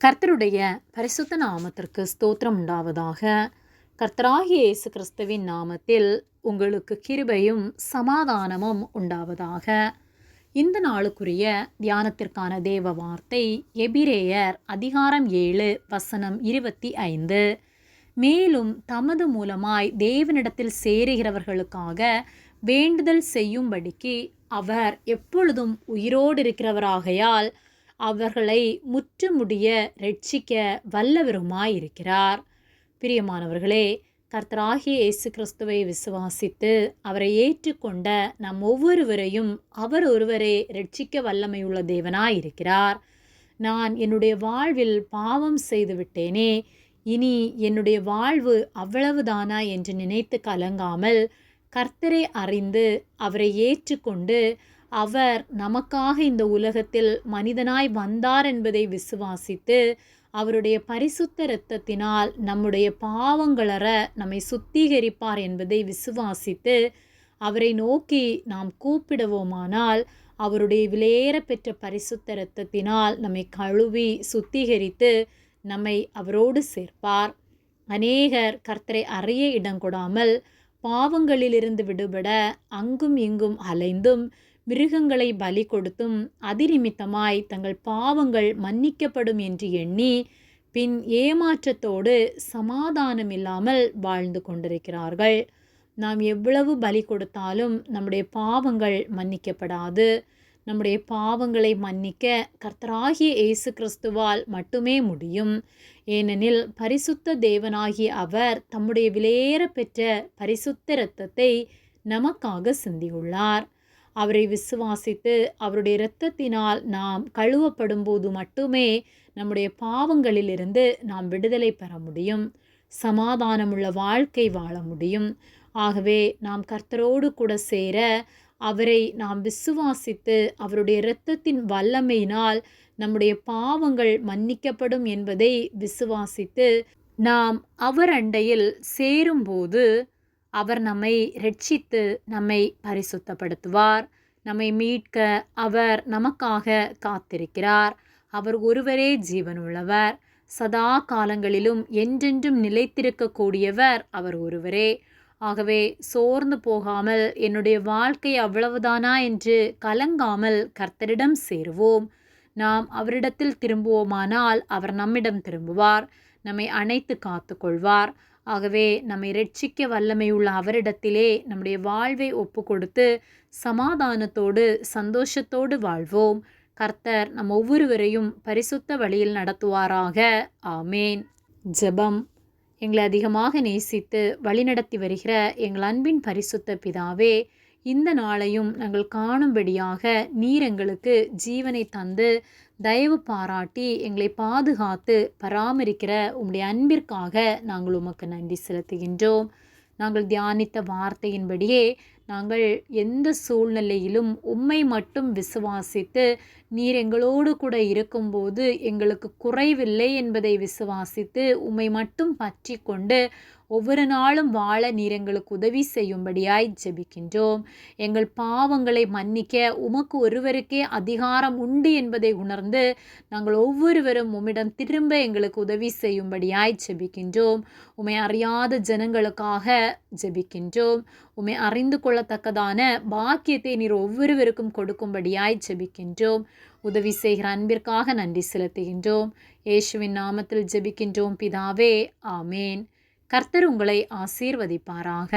கர்த்தருடைய பரிசுத்த நாமத்திற்கு ஸ்தோத்திரம் உண்டாவதாக. கர்த்தராகிய இயேசு கிறிஸ்துவின் நாமத்தில் உங்களுக்கு கிருபையும் சமாதானமும் உண்டாவதாக. இந்த நாளுக்குரிய தியானத்திற்கான தேவ வார்த்தை எபிரேயர் அதிகாரம் ஏழு வசனம் இருபத்தி ஐந்து. மேலும் தமது மூலமாய் தேவனிடத்தில் சேருகிறவர்களுக்காக வேண்டுதல் செய்யும்படிக்கு அவர் எப்பொழுதும் உயிரோடு இருக்கிறவராகையால் அவர்களை முற்றுமுடிய ரட்சிக்க வல்லவருமாயிருக்கிறார். பிரியமானவர்களே கர்த்தராகிய இயேசு கிறிஸ்துவை விசுவாசித்து அவரை ஏற்றுக்கொண்ட நம் ஒவ்வொருவரையும் அவர் ஒருவரே ரட்சிக்க வல்லமையுள்ள தேவனாயிருக்கிறார். நான் என்னுடைய வாழ்வில் பாவம் செய்து விட்டேனே இனி என்னுடைய வாழ்வு அவ்வளவுதானா என்று நினைத்து கலங்காமல் கர்த்தரை அறிந்து அவரை ஏற்றுக்கொண்டு அவர் நமக்காக இந்த உலகத்தில் மனிதனாய் வந்தார் என்பதை விசுவாசித்து அவருடைய பரிசுத்த இரத்தத்தினால் நம்முடைய பாவங்களற நம்மை சுத்திகரிப்பார் என்பதை விசுவாசித்து அவரை நோக்கி நாம் கூப்பிடுவோமானால் அவருடைய விலையேற பெற்ற பரிசுத்த இரத்தத்தினால் நம்மை கழுவி சுத்திகரித்து நம்மை அவரோடு சேர்ப்பார். அநேகர் கர்த்தரை அறிய இடம் கொடாமல் பாவங்களிலிருந்து விடுபட அங்கும் இங்கும் அலைந்தும் மிருகங்களை பலி கொடுத்தும் அதிரிமித்தமாய் தங்கள் பாவங்கள் மன்னிக்கப்படும் என்று எண்ணி பின் ஏமாற்றத்தோடு சமாதானம் இல்லாமல் வாழ்ந்து கொண்டிருக்கிறார்கள். நாம் எவ்வளவு பலி கொடுத்தாலும் நம்முடைய பாவங்கள் மன்னிக்கப்படாது. நம்முடைய பாவங்களை மன்னிக்க கர்த்தராகிய இயேசு கிறிஸ்துவால் மட்டுமே முடியும். ஏனெனில் பரிசுத்த தேவனாகிய அவர் தம்முடைய விலையேற பெற்ற பரிசுத்த இரத்தத்தை நமக்காக சிந்தியுள்ளார். அவரை விசுவாசித்து அவருடைய இரத்தத்தினால் நாம் கழுவப்படும் போது மட்டுமே நம்முடைய பாவங்களிலிருந்து நாம் விடுதலை பெற முடியும். சமாதானமுள்ள வாழ்க்கை வாழ முடியும். ஆகவே நாம் கர்த்தரோடு கூட சேர அவரை நாம் விசுவாசித்து அவருடைய இரத்தத்தின் வல்லமையினால் நம்முடைய பாவங்கள் மன்னிக்கப்படும் என்பதை விசுவாசித்து நாம் அவர் அண்டையில் சேரும்போது அவர் நம்மை ரட்சித்து நம்மை பரிசுத்தப்படுத்துவார். நம்மை மீட்க அவர் நமக்காக காத்திருக்கிறார். அவர் ஒருவரே ஜீவனுள்ளவர். சதா காலங்களிலும் என்றென்றும் நிலைத்திருக்கக்கூடியவர் அவர் ஒருவரே. ஆகவே சோர்ந்து போகாமல் என்னுடைய வாழ்க்கை அவ்வளவுதானா என்று கலங்காமல் கர்த்தரிடம் சேருவோம். நாம் அவரிடத்தில் திரும்புவோமானால் அவர் நம்மிடம் திரும்புவார். நம்மை அணைத்து காத்துக்கொள்வார். ஆகவே நம்மை ரட்சிக்க வல்லமையுள்ள அவரிடத்திலே நம்முடைய வாழ்வை ஒப்பு கொடுத்து சமாதானத்தோடு சந்தோஷத்தோடு வாழ்வோம். கர்த்தர் நம் ஒவ்வொருவரையும் பரிசுத்த வழியில் நடத்துவாராக. ஆமேன். ஜெபம். எங்களை அதிகமாக நேசித்து வழிநடத்தி வருகிற எங்கள் அன்பின் பரிசுத்த பிதாவே இந்த நாளையும் நாங்கள் காணும்படியாக நீர் எங்களுக்கு ஜீவனை தந்து தயவு பாராட்டி எங்களை பாதுகாத்து பராமரிக்கிற உம்முடைய அன்பிற்காக நாங்கள் உமக்கு நன்றி செலுத்துகின்றோம். நாங்கள் தியானித்த வார்த்தையின்படியே நாங்கள் எந்த சூழ்நிலையிலும் உம்மை மட்டும் விசுவாசித்து நீர் எங்களோடு கூட இருக்கும்போது எங்களுக்கு குறைவில்லை என்பதை விசுவாசித்து உம்மை மட்டும் பற்றி கொண்டு ஒவ்வொரு நாளும் வாழ நீர் எங்களுக்கு உதவி செய்யும்படியாய் ஜெபிக்கின்றோம். எங்கள் பாவங்களை மன்னிக்க உமக்கு ஒருவருக்கே அதிகாரம் உண்டு என்பதை உணர்ந்து நாங்கள் ஒவ்வொருவரும் உம்மிடம் திரும்ப எங்களுக்கு உதவி செய்யும்படியாய் ஜெபிக்கின்றோம். உமை அறியாத ஜனங்களுக்காக ஜெபிக்கின்றோம். உமை அறிந்து கொள்ளத்தக்கதான பாக்கியத்தை நீர் ஒவ்வொருவருக்கும் கொடுக்கும்படியாய் ஜெபிக்கின்றோம். உதவி செய்கிற அன்பிற்காக நன்றி செலுத்துகின்றோம். இயேசுவின் நாமத்தில் ஜெபிக்கின்றோம். பிதாவே ஆமேன். கர்த்தர் உங்களை ஆசீர்வதிப்பாராக.